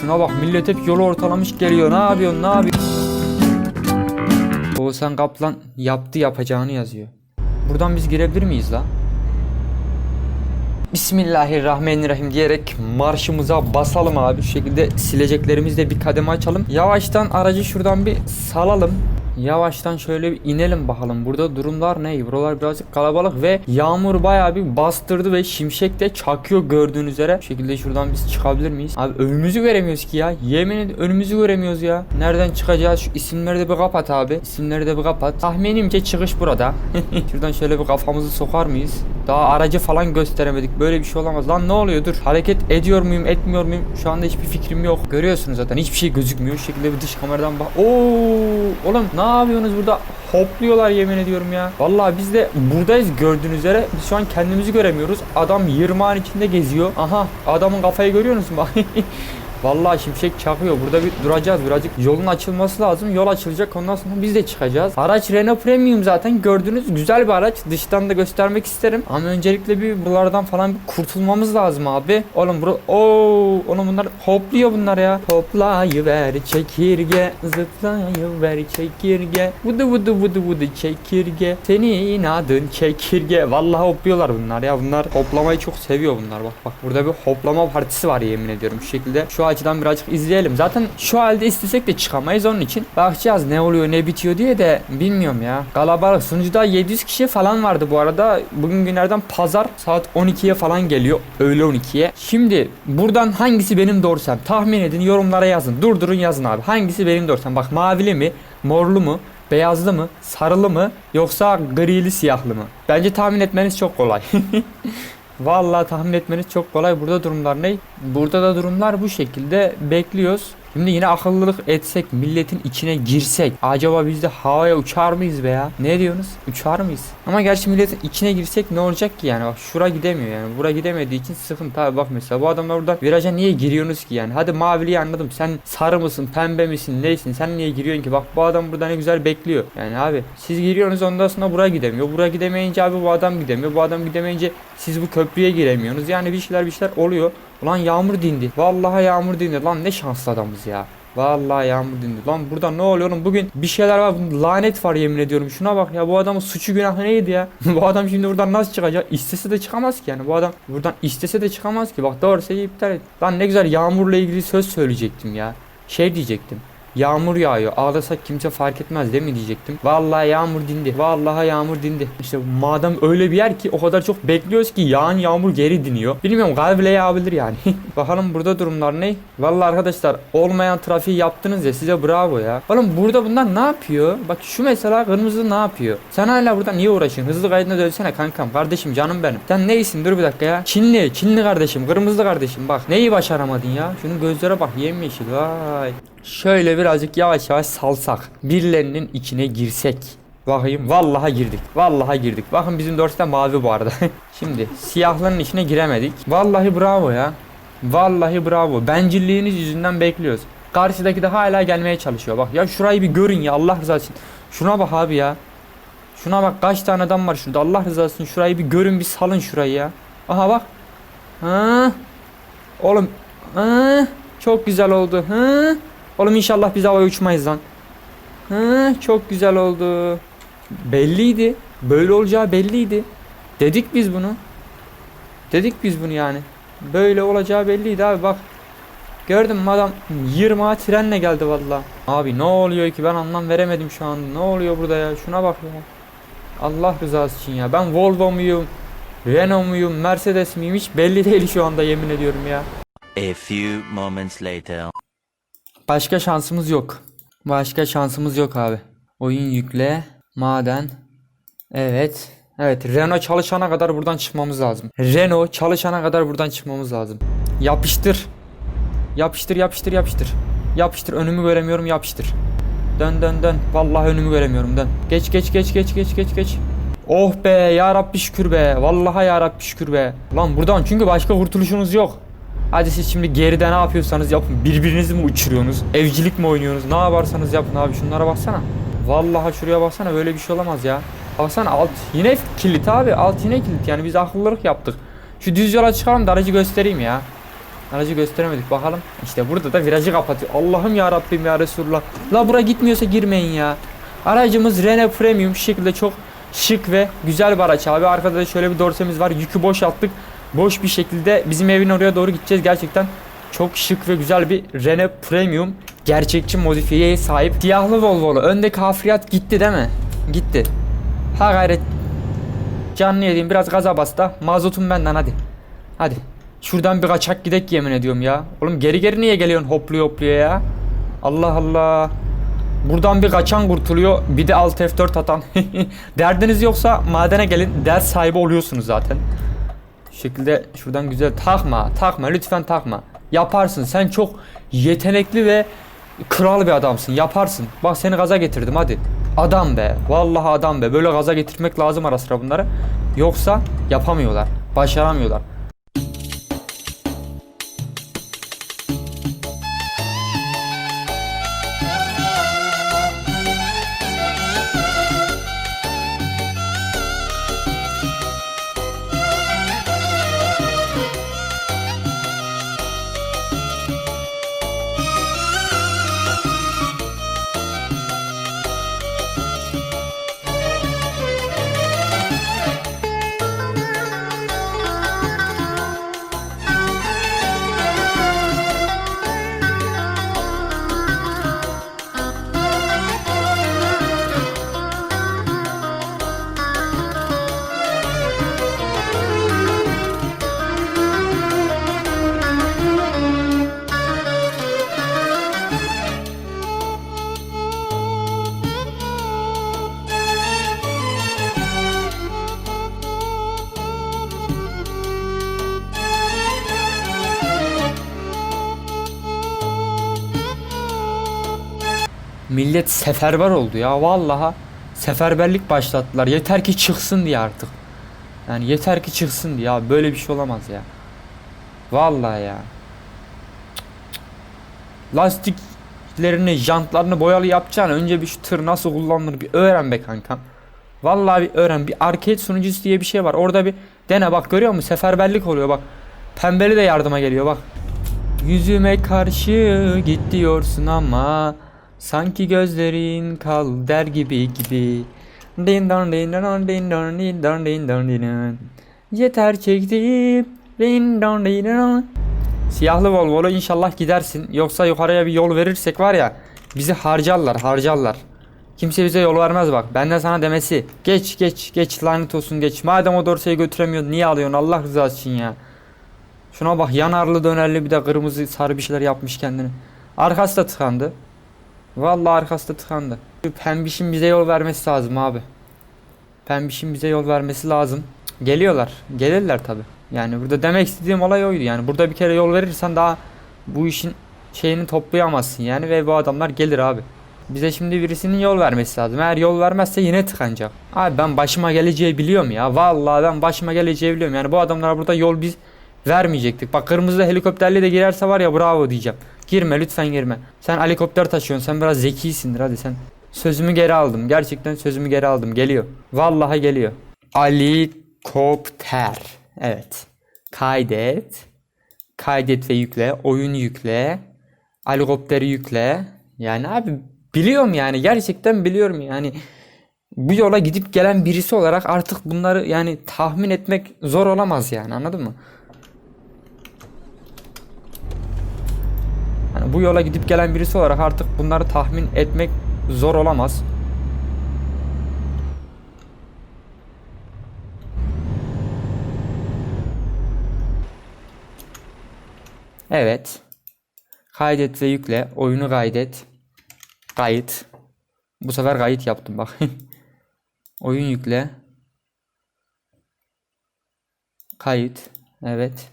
Şuna bak millet hep yolu ortalamış geliyor. Ne yapıyorsun ne yapıyorsun? Oğuzhan Kaplan yaptı yapacağını yazıyor. Buradan biz girebilir miyiz la? Bismillahirrahmanirrahim diyerek marşımıza basalım abi. Şu şekilde sileceklerimizle bir kademe açalım. Yavaştan aracı şuradan bir salalım. Yavaştan şöyle bir inelim bakalım. Burada durumlar ne? Buralar birazcık kalabalık ve yağmur bayağı bir bastırdı ve şimşek de çakıyor gördüğünüz üzere. Bu şekilde şuradan biz çıkabilir miyiz? Abi önümüzü göremiyoruz ki ya. Yemin ederim önümüzü göremiyoruz ya. Nereden çıkacağız? Şu isimleri de bir kapat abi. İsimleri de bir kapat. Tahminimce çıkış burada. şuradan şöyle bir kafamızı sokar mıyız? Daha aracı falan gösteremedik. Böyle bir şey olamaz. Lan ne oluyor? Dur. Hareket ediyor muyum, etmiyor muyum? Şu anda hiçbir fikrim yok. Görüyorsunuz zaten. Hiçbir şey gözükmüyor. Şu şekilde bir dış kameradan bak. Oo! Oğlum ne yapıyorsunuz burada? Hopluyorlar yemin ediyorum ya. Vallahi biz de buradayız gördüğünüz üzere. Biz şu an kendimizi göremiyoruz. Adam yırmağın içinde geziyor. Aha adamın kafayı görüyor musun. Vallahi şimşek çakıyor. Burada bir duracağız birazcık. Yolun açılması lazım. Yol açılacak. Ondan sonra biz de çıkacağız. Araç Renault Premium zaten gördüğünüz güzel bir araç. Dıştan da göstermek isterim. Ama öncelikle bir buralardan falan bir kurtulmamız lazım abi. Oğlum bura... Oo, oğlum bunlar hopluyor bunlar ya. Hoplayıver çekirge. Zıplayıver çekirge. Vudu vudu vudu vudu çekirge. Senin adın çekirge. Vallahi hopluyorlar bunlar ya. Bunlar hoplamayı çok seviyor bunlar. Bak bak burada bir hoplama partisi var yemin ediyorum. Şu şekilde şu açıdan birazcık izleyelim. Zaten şu halde istesek de çıkamayız onun için. Bakacağız ne oluyor ne bitiyor diye de bilmiyorum ya. Kalabalık sunucuda 700 kişi falan vardı bu arada. Bugün günlerden pazar saat 12'ye falan geliyor. Öğle 12'ye. Şimdi buradan hangisi benim dorsem? Tahmin edin yorumlara yazın. Durdurun yazın abi. Hangisi benim dorsem? Bak mavili mi? Morlu mu? Beyazlı mı? Sarılı mı? Yoksa grili siyahlı mı? Bence tahmin etmeniz çok kolay. Vallahi tahmin etmeniz çok kolay. Burada durumlar ne? Burada da durumlar bu şekilde bekliyoruz. Şimdi yine akıllılık etsek, milletin içine girsek, acaba biz de havaya uçar mıyız be ya? Ne diyorsunuz? Uçar mıyız? Ama gerçi milletin içine girsek ne olacak ki yani? Bak şura gidemiyor yani. Bura gidemediği için sıkıntı abi. Bak mesela bu adamlar burada viraja niye giriyorsunuz ki yani? Hadi maviliyi anladım. Sen sarı mısın, pembe misin, neysin? Sen niye giriyorsun ki? Bak bu adam burada ne güzel bekliyor. Yani abi siz giriyorsunuz ondan sonra buraya gidemiyor. Buraya gidemeyince abi bu adam gidemiyor. Bu adam gidemeyince siz bu köprüye giremiyorsunuz. Yani bir şeyler bir şeyler oluyor. Ulan yağmur dindi. Vallahi yağmur dindi. Lan ne şanslı adamız ya. Vallahi yağmur dindi. Lan burada ne oluyor oğlum? Bugün bir şeyler var. Lanet var yemin ediyorum. Şuna bak ya. Bu adamın suçu günahı neydi ya? bu adam şimdi buradan nasıl çıkacak? İstese de çıkamaz ki yani. Bu adam buradan istese de çıkamaz ki. Bak doğrusu iptal et. Lan ne güzel yağmurla ilgili söz söyleyecektim ya. Şey diyecektim. Yağmur yağıyor. Ağlasak kimse fark etmez değil mi diyecektim. Vallahi yağmur dindi. Vallahi yağmur dindi. İşte madem öyle bir yer ki o kadar çok bekliyoruz ki yağan yağmur geri diniyor. Bilmiyorum galiba yağabilir yani. Bakalım burada durumlar ne? Vallahi arkadaşlar olmayan trafiği yaptınız ya size bravo ya. Oğlum burada bunlar ne yapıyor? Bak şu mesela kırmızı ne yapıyor? Sen hala burada niye uğraşıyorsun? Hızlı kaydına dönsene kankam. Kardeşim canım benim. Sen neysin? Dur bir dakika ya. Çinli. Çinli kardeşim. Kırmızı kardeşim. Bak neyi başaramadın ya? Şunun gözlere bak yemyeşil. Vay. Şöyle birazcık yavaş yavaş salsak. Birilerinin içine girsek. Bakayım vallahi girdik. Vallahi girdik. Bakın bizim dorste mavi bu arada. Şimdi siyahların içine giremedik. Vallahi bravo ya. Vallahi bravo. Bencilliğiniz yüzünden bekliyoruz. Karşıdaki de hala gelmeye çalışıyor. Bak ya şurayı bir görün ya Allah rızası için. Şuna bak abi ya. Şuna bak kaç tane adam var şurada. Allah rızası için şurayı bir görün bir salın şurayı ya. Aha bak. Ha. Oğlum. Ha. Çok güzel oldu. Ha. Oğlum inşallah biz havaya uçmayız lan. Ha, çok güzel oldu. Belliydi. Böyle olacağı belliydi. Dedik biz bunu. Dedik biz bunu yani. Böyle olacağı belliydi abi bak. Gördün mü adam 20 trenle geldi valla. Abi ne oluyor ki ben anlam veremedim şu an. Ne oluyor burada ya? Şuna bak ya. Allah rızası için ya. Ben Volvo muyum? Renault muyum? Mercedes miyim? Hiç belli değil şu anda yemin ediyorum ya. A few moments later. Başka şansımız yok. Başka şansımız yok abi. Oyun yükle. Maden. Evet. Evet Renault çalışana kadar buradan çıkmamız lazım. Renault çalışana kadar buradan çıkmamız lazım. Yapıştır. Yapıştır yapıştır yapıştır. Yapıştır önümü göremiyorum yapıştır. Dön dön dön. Vallahi önümü göremiyorum dön. Geç geç geç geç geç geç geç. Oh be ya Rabbi şükür be. Vallahi ya Rabbi şükür be. Lan buradan çünkü başka kurtuluşunuz yok. Hadi siz şimdi geride ne yapıyorsanız yapın. Birbirinizi mi uçuruyorsunuz? Evcilik mi oynuyorsunuz? Ne yaparsanız yapın abi. Şunlara baksana. Vallahi şuraya baksana böyle bir şey olamaz ya. Baksana alt yine kilit abi. Alt yine kilit. Yani biz akıllılık yaptık. Şu düz yola çıkalım da aracı göstereyim ya. Aracı gösteremedik bakalım. İşte burada da virajı kapatıyor. Allah'ım ya Rabbim ya Resulullah. La bura gitmiyorsa girmeyin ya. Aracımız Renault Premium şekilde çok şık ve güzel bir araç abi. Arkada da şöyle bir dorsemiz var. Yükü boşalttık. Boş bir şekilde bizim evin oraya doğru gideceğiz. Gerçekten çok şık ve güzel bir Renault Premium gerçekçi modifiyeye sahip. Siyahlı Volvo'lu. Öndeki hafriyat gitti değil mi? Gitti. Ha gayret. Canlı yediğim biraz gaza bas da. Mazotum benden hadi. Hadi. Şuradan bir kaçak gidek yemin ediyorum ya. Oğlum geri geri niye geliyorsun hopluyor hopluyor ya? Allah Allah. Buradan bir kaçan kurtuluyor. Bir de alt F4 atan. Derdiniz yoksa madene gelin. Ders sahibi oluyorsunuz zaten. Şekilde şuradan güzel takma. Takma lütfen takma. Yaparsın. Sen çok yetenekli ve kral bir adamsın. Yaparsın. Bak seni gaza getirdim hadi. Adam be. Vallahi adam be. Böyle gaza getirmek lazım ara sıra bunları. Yoksa yapamıyorlar. Başaramıyorlar. Millet seferber oldu ya vallaha seferberlik başlattılar. Yeter ki çıksın diye artık. Yani yeter ki çıksın diye böyle bir şey olamaz ya. Vallahi ya. Lastiklerini, jantlarını boyalı yapacağını önce bir şu tır nasıl kullanılır bir öğren be kankam. Vallahi bir öğren. Bir arcade sunucusu diye bir şey var. Orada bir dene bak görüyor musun? Seferberlik oluyor bak. Pembeli de yardıma geliyor bak. Yüzüme karşı git diyorsun ama sanki gözlerin kal der gibi gibi. Din don din don din don din don din don din don. Yeter çektim. Din don din don. Siyahlı Volvo'lu inşallah gidersin. Yoksa yukarıya bir yol verirsek var ya bizi harcarlar harcarlar. Kimse bize yol vermez bak. Benden sana demesi. Geç geç geç lanet olsun geç. Madem o dorsayı götüremiyorsun niye alıyorsun Allah rızası için ya. Şuna bak yanarlı dönerli bir de kırmızı sarı bir şeyler yapmış kendine. Arkası da tıkandı. Vallahi arkası da tıkandı. Pembişin bize yol vermesi lazım abi. Pembişin bize yol vermesi lazım. Geliyorlar. Gelirler tabi. Yani burada demek istediğim olay oydu. Yani burada bir kere yol verirsen daha bu işin şeyini toplayamazsın yani ve bu adamlar gelir abi. Bize şimdi birisinin yol vermesi lazım. Eğer yol vermezse yine tıkanacak. Abi ben başıma geleceği biliyorum ya. Vallahi ben başıma geleceği biliyorum. Yani bu adamlara burada yol biz vermeyecektik. Bak kırmızı helikopterle de girerse var ya bravo diyeceğim. Girme lütfen girme. Sen helikopter taşıyorsun. Sen biraz zekisindir hadi sen. Sözümü geri aldım. Gerçekten sözümü geri aldım. Geliyor. Vallahi geliyor. Helikopter. Evet. Kaydet. Kaydet ve yükle. Oyun yükle. Helikopteri yükle. Yani abi biliyorum yani. Gerçekten biliyorum yani. Bu yola gidip gelen birisi olarak artık bunları yani tahmin etmek zor olamaz yani anladın mı? Bu yola gidip gelen birisi olarak artık bunları tahmin etmek zor olamaz. Evet. Kaydet ve yükle. Oyunu kaydet. Kayıt. Bu sefer kayıt yaptım bak. Oyun yükle. Kayıt. Evet.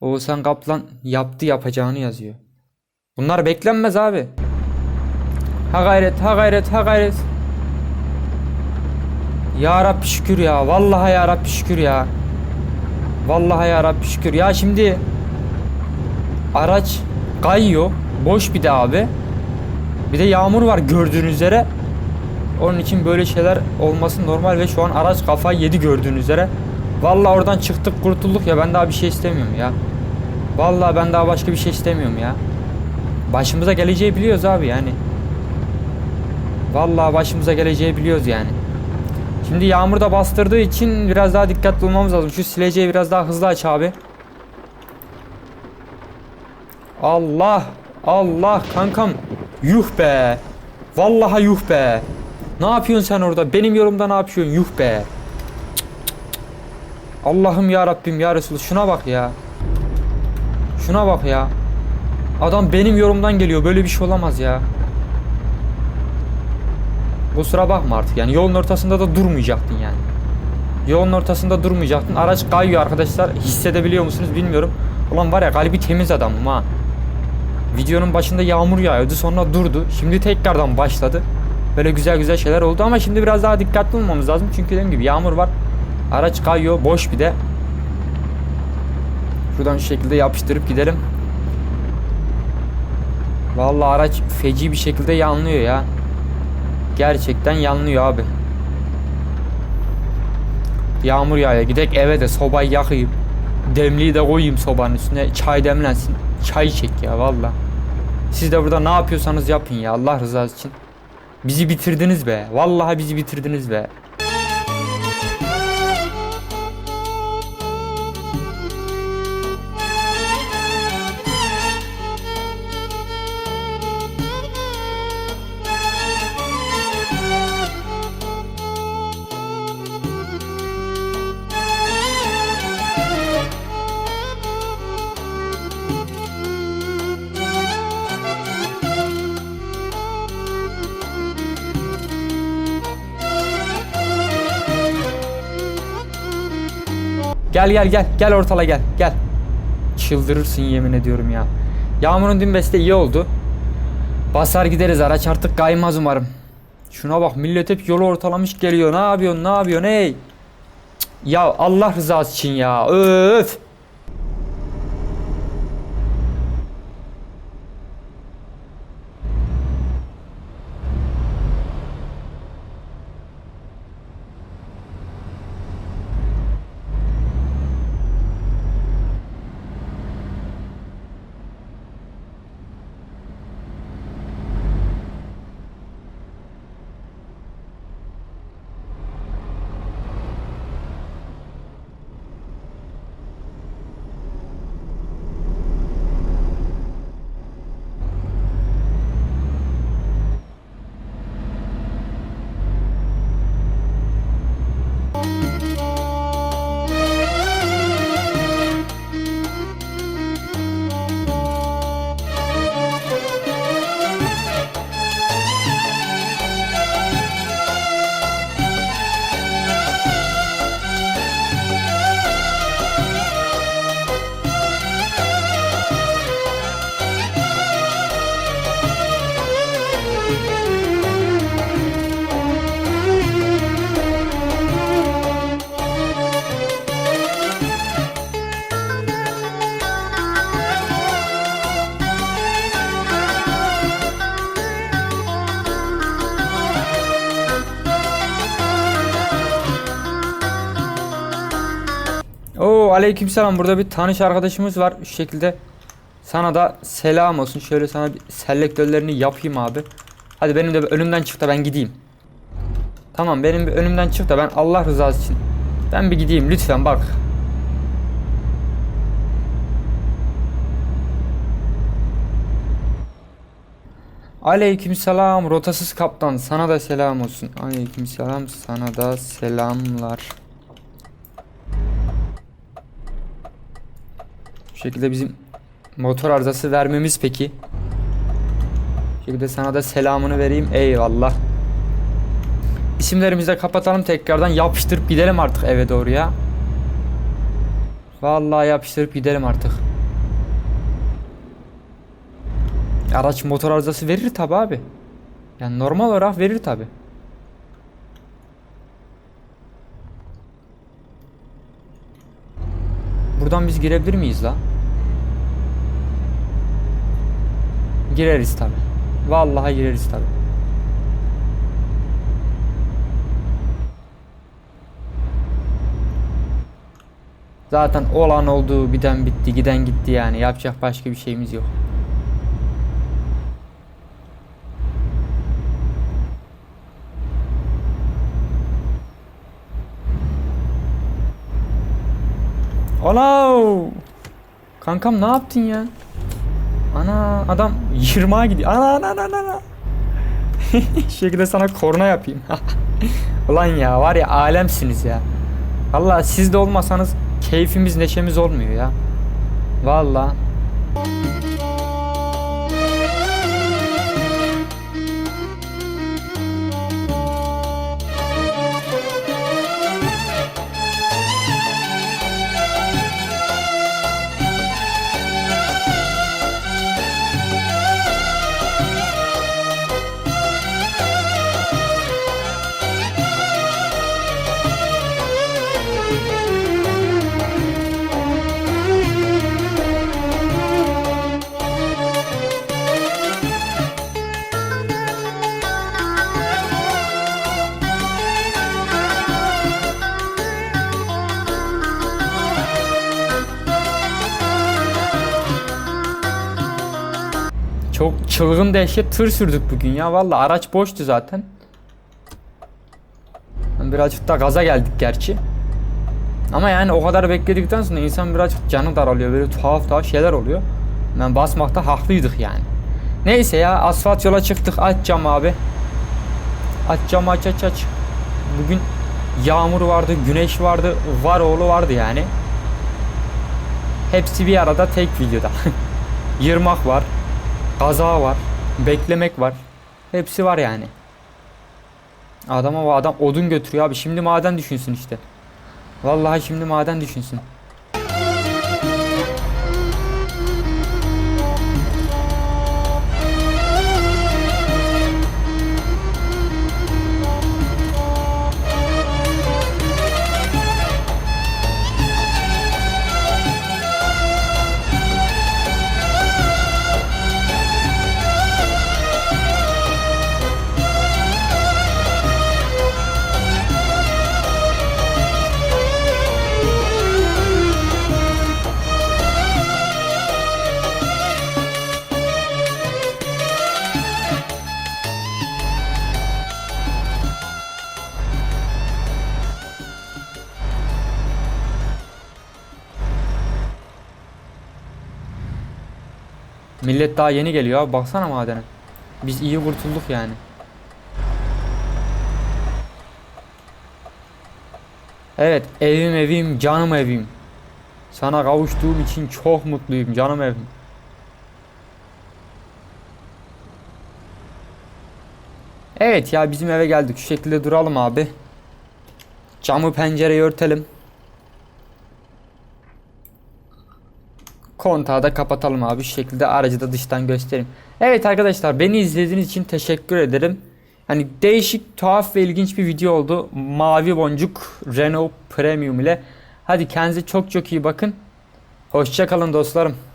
Oğuzhan Kaplan yaptı yapacağını yazıyor. Bunlar beklenmez abi. Ha gayret, ha gayret, ha gayret. Ya Rabbi şükür ya. Vallahi ya Rabbi şükür ya. Vallahi ya Rabbi şükür. Ya şimdi araç kayıyor. Boş bir de abi. Bir de yağmur var gördüğünüz üzere. Onun için böyle şeyler olması normal ve şu an araç kafayı yedi gördüğünüz üzere. Vallahi oradan çıktık kurtulduk ya ben daha bir şey istemiyorum ya. Vallahi ben daha başka bir şey istemiyorum ya. Başımıza geleceği biliyoruz abi yani. Vallahi başımıza geleceği biliyoruz yani. Şimdi yağmur da bastırdığı için biraz daha dikkatli olmamız lazım. Şu sileceği biraz daha hızlı aç abi. Allah! Allah kankam. Yuh be. Vallahi yuh be. Ne yapıyorsun sen orada? Benim yorumda ne yapıyorsun? Yuh be. Allah'ım ya Rabbim ya Resulü şuna bak ya. Şuna bak ya. Adam benim yorumdan geliyor. Böyle bir şey olamaz ya. Kusura bakma artık yani yolun ortasında da durmayacaktın yani. Yolun ortasında durmayacaktın. Araç kayıyor arkadaşlar. Hissedebiliyor musunuz bilmiyorum. Ulan var ya kalbi temiz adamım ha. Videonun başında yağmur yağıyordu sonra durdu. Şimdi tekrardan başladı. Böyle güzel güzel şeyler oldu ama şimdi biraz daha dikkatli olmamız lazım. Çünkü dediğim gibi yağmur var. Araç kayıyor boş bir de. Şuradan şu şekilde yapıştırıp gidelim. Vallahi araç feci bir şekilde yanlıyor ya. Gerçekten yanlıyor abi. Yağmur yağıyor. Gidek eve de sobayı yakayım. Demliği de koyayım sobanın üstüne. Çay demlensin. Çay çek ya valla. Siz de burada ne yapıyorsanız yapın ya Allah rızası için. Bizi bitirdiniz be. Vallahi bizi bitirdiniz be. Gel gel gel. Gel ortala gel. Gel. Çıldırırsın yemin ediyorum ya. Yağmurun dün beste iyi oldu. Basar gideriz araç artık kaymaz umarım. Şuna bak millet hep yolu ortalamış geliyor. Ne yapıyorsun ne yapıyorsun ey? Ya Allah rızası için ya. Öf. Aleykümselam burada bir tanış arkadaşımız var şu şekilde. Sana da selam olsun. Şöyle sana bir selektörlerini yapayım abi. Hadi benim de önümden çık da ben gideyim. Tamam benim bir önümden çık da ben Allah rızası için. Ben bir gideyim lütfen bak. Aleykümselam rotasız kaptan sana da selam olsun. Aleykümselam sana da selamlar. Bu şekilde bizim motor arızası vermemiz peki. Bu şekilde sana da selamını vereyim. Eyvallah. İsimlerimizi de kapatalım tekrardan yapıştırıp gidelim artık eve doğru ya. Vallahi yapıştırıp gidelim artık. Araç motor arızası verir tabi abi. Yani normal olarak verir tabi. Buradan biz girebilir miyiz la? Gireriz tabi. Vallahi gireriz tabi. Zaten olan oldu, biden bitti, giden gitti yani. Yapacak başka bir şeyimiz yok. Ana! Kankam ne yaptın ya? Ana adam 20'a gidiyor. Ana ana ana ana. Şekilde sana korna yapayım. Ulan ya var ya alemsiniz ya. Allah siz de olmasanız keyfimiz neşemiz olmuyor ya. Valla. Çok çılgın dehşet tır sürdük bugün ya. Valla araç boştu zaten. Birazcık da gaza geldik gerçi. Ama yani o kadar bekledikten sonra insan birazcık canı daralıyor. Böyle tuhaf tuhaf şeyler oluyor. Ben basmakta haklıydık yani. Neyse ya asfalt yola çıktık. Aç cam abi. Aç cam aç aç aç. Bugün yağmur vardı, güneş vardı, var oğlu vardı yani. Hepsi bir arada tek videoda. Yırmak var, kaza var, beklemek var. Hepsi var yani. Adama adam odun götürüyor abi. Şimdi maden düşünsün işte. Vallahi şimdi maden düşünsün. Millet daha yeni geliyor abi. Baksana madene. Biz iyi kurtulduk yani. Evet evim evim canım evim. Sana kavuştuğum için çok mutluyum canım evim. Evet ya bizim eve geldik. Şu şekilde duralım abi. Camı pencereyi örtelim. Kontağı da kapatalım abi. Şu şekilde aracı da dıştan göstereyim. Evet arkadaşlar beni izlediğiniz için teşekkür ederim. Hani değişik, tuhaf ve ilginç bir video oldu. Mavi boncuk Renault Premium ile. Hadi kendinize çok çok iyi bakın. Hoşçakalın dostlarım.